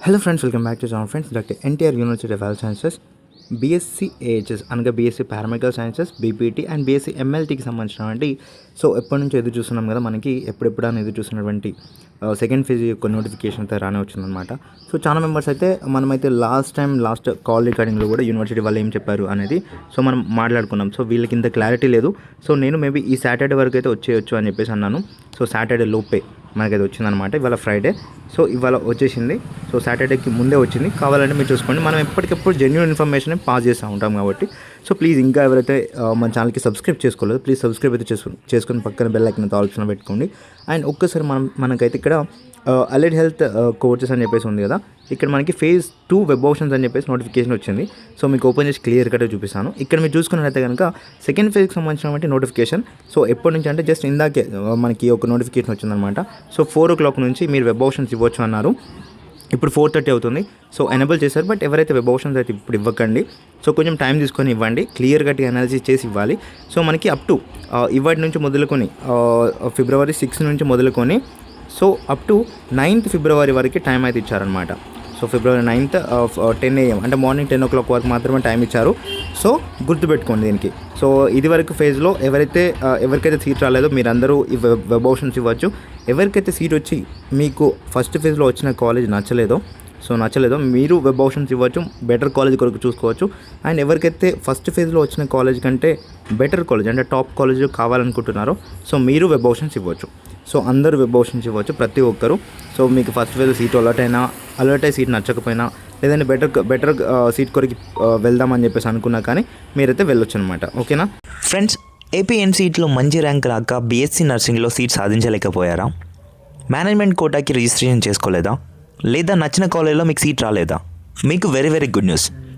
Hello friends welcome back to channel friends doctor NTR university of health sciences BSc AHS అనగా BSc paramedical sciences BPT and BSc ఎంఎల్టీకి సంబంధించినటువంటి so ఎప్పటి నుంచి ఎదురు చూస్తున్నాం కదా మనకి ఎప్పుడెప్పుడు అని ఎదురు చూస్తున్నటువంటి సెకండ్ ఫేజ్ యొక్క నోటిఫికేషన్ అయితే రానే వచ్చిందనమాట సో చాలా మెంబర్స్ అయితే మనమైతే లాస్ట్ టైం లాస్ట్ కాల్ రికార్డింగ్లో కూడా యూనివర్సిటీ వాళ్ళు ఏం చెప్పారు అనేది సో మనం మాట్లాడుకున్నాం. సో వీళ్ళకి ఇంత క్లారిటీ లేదు. సో నేను మేబీ ఈ సాటర్డే వరకు అయితే వచ్చేయచ్చు అని చెప్పేసి అన్నాను. సో సాటర్డే లోపే మనకైతే వచ్చిందనమాట ఇవాళ ఫ్రైడే సో ఇవాళ వచ్చేసింది. సో సాటర్డేకి ముందే వచ్చింది. కావాలంటే మీరు చూసుకోండి. మనం ఎప్పటికప్పుడు జెన్యున్ ఇన్ఫర్మేషన్ పాస్ చేస్తూ ఉంటాం కాబట్టి. సో ప్లీజ్ ఇంకా ఎవరైతే మన ఛానల్కి సబ్స్క్రైబ్ చేసుకోలేదు ప్లీజ్ సబ్స్క్రైబ్ అయితే చేసుకుని చేసుకొని పక్కన బెల్ ఐకన్ ఆలోచన పెట్టుకోండి. అండ్ ఒక్కసారి మనం మనకైతే ఇక్కడ అలెడ్ హెల్త్ కోర్సెస్ అని చెప్పేసి ఉంది కదా. ఇక్కడ మనకి ఫేజ్ టూ వెబ్ ఆప్షన్స్ అని చెప్పేసి నోటిఫికేషన్ వచ్చింది. సో మీకు ఓపెన్ చేసి క్లియర్ కట్గా చూపిస్తాను. ఇక్కడ మీరు చూసుకున్నట్లయితే కనుక సెకండ్ ఫేజ్కి సంబంధించినటువంటి నోటిఫికేషన్ సో ఎప్పటి నుంచి అంటే జస్ట్ ఇందాకే మనకి ఒక నోటిఫికేషన్ వచ్చిందనమాట. సో ఫోర్ ఓ క్లాక్ నుంచి మీరు వెబ్ ఆప్షన్స్ ఇవ్వచ్చు అన్నారు. ఇప్పుడు ఫోర్ థర్టీ అవుతుంది. సో ఎనేబుల్ చేశారు. బట్ ఎవరైతే వెబ్ ఆప్షన్స్ అయితే ఇప్పుడు ఇవ్వకండి. సో కొంచెం టైం తీసుకొని ఇవ్వండి. క్లియర్ కట్గా అనాలిసిస్ చేసి ఇవ్వాలి. సో మనకి అప్ టు ఇవాటి నుంచి మొదలుకొని uh, ఫిబ్రవరి సిక్స్ నుంచి మొదలుకొని so up to ninth February వరకు టైం అయితే ఇచ్చారనమాట so February ninth ten AM అంటే మార్నింగ్ టెన్ ఓ క్లాక్ వరకు మాత్రమే టైం ఇచ్చారు. సో గుర్తుపెట్టుకోండి దీనికి. సో ఇది వరకు ఫేజ్లో ఎవరైతే ఎవరికైతే సీట్ రాలేదో మీరందరూ ఈ వెబ్ ఆప్షన్స్ ఇవ్వచ్చు. ఎవరికైతే సీట్ వచ్చి మీకు ఫస్ట్ ఫేజ్లో వచ్చిన కాలేజ్ నచ్చలేదో సో నచ్చలేదో. మీరు వెబ్ ఆప్షన్స్ ఇవ్వచ్చు బెటర్ కాలేజ్ కొరకు చూసుకోవచ్చు. అండ్ ఎవరికైతే ఫస్ట్ ఫేజ్లో వచ్చిన కాలేజ్ కంటే బెటర్ కాలేజ్ అంటే టాప్ కాలేజ్ కావాలనుకుంటున్నారో సో మీరు వెబ్ ఆప్షన్స్ ఇవ్వచ్చు. సో అందరూ వెబ్ ఆప్షన్స్ ఇవ్వచ్చు ప్రతి ఒక్కరు. సో మీకు ఫస్ట్ ఫేజ్ సీట్ అలర్ట్ అయినా అలర్ట్ అయ్యి సీట్ నచ్చకపోయినా లేదంటే బెటర్ బెటర్ సీట్ కొరకు వెళ్దామని చెప్పేసి అనుకున్నా కానీ మీరైతే వెళ్ళొచ్చు అనమాట ఓకేనా ఫ్రెండ్స్ ఏపీఎన్సీట్లో మంచి ర్యాంక్ రాక బీఎస్సీ నర్సింగ్లో సీట్ సాధించలేకపోయారా? మేనేజ్మెంట్ కోటాకి రిజిస్ట్రేషన్ చేసుకోలేదా? లేదా నచ్చిన కాలేజ్లో మీకు సీట్ రాలేదా? మీకు very very good news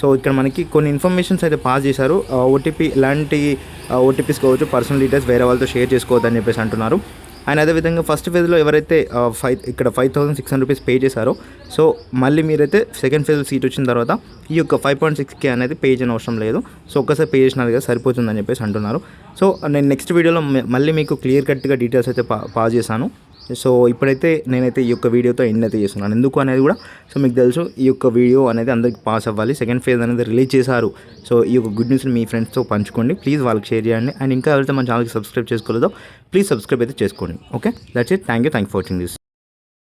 so ఇక్కడ మనకి కొన్ని ఇన్ఫర్మేషన్స్ అయితే పాస్ చేశారు. ఓటీపీ ఇలాంటి ఓటీపీస్ కావచ్చు పర్సనల్ డీటెయిల్స్ వేరే వాళ్ళతో షేర్ చేసుకోవద్దని చెప్పేసి అంటున్నారు. అండ్ అదేవిధంగా ఫస్ట్ ఫేజ్లో ఎవరైతే ఫైవ్ ఇక్కడ five thousand six hundred rupees pay చేశారో సో మళ్ళీ మీరైతే సెకండ్ ఫేజ్ సీట్ వచ్చిన తర్వాత ఈ యొక్క ఫైవ్ పాయింట్ సిక్స్ కే అనేది పే చేయని అవసరం లేదు. సో ఒక్కసారి పే చేసినారు కదా సరిపోతుందని చెప్పేసి అంటున్నారు. సో నేను నెక్స్ట్ వీడియోలో మళ్ళీ మీకు క్లియర్ కట్గా డీటెయిల్స్ అయితే పా పాస్ చేశాను. సో ఇప్పుడైతే నేనైతే ఈ యొక్క వీడియోతో ఎండ్ అయితే చేస్తున్నాను. ఎందుకు అనేది కూడా సో మీకు తెలుసు ఈ యొక్క వీడియో అనేది అందరికి పాస్ అవ్వాలి. సెకండ్ ఫేజ్ అనేది రిలీజ్ చేశారు. సో ఈ యొక్క గుడ్ న్యూస్ని మీ ఫ్రెండ్స్తో పంచుకోండి. ప్లీజ్ వాళ్ళకి షేర్ చేయండి. అండ్ ఇంకా ఎవరైతే మన ఛానల్కి సబ్స్క్రైబ్ చేసుకోలేదో ప్లీజ్ సబ్స్క్రైబ్ అయితే చేసుకోండి. Okay that's it thank you thank for watching this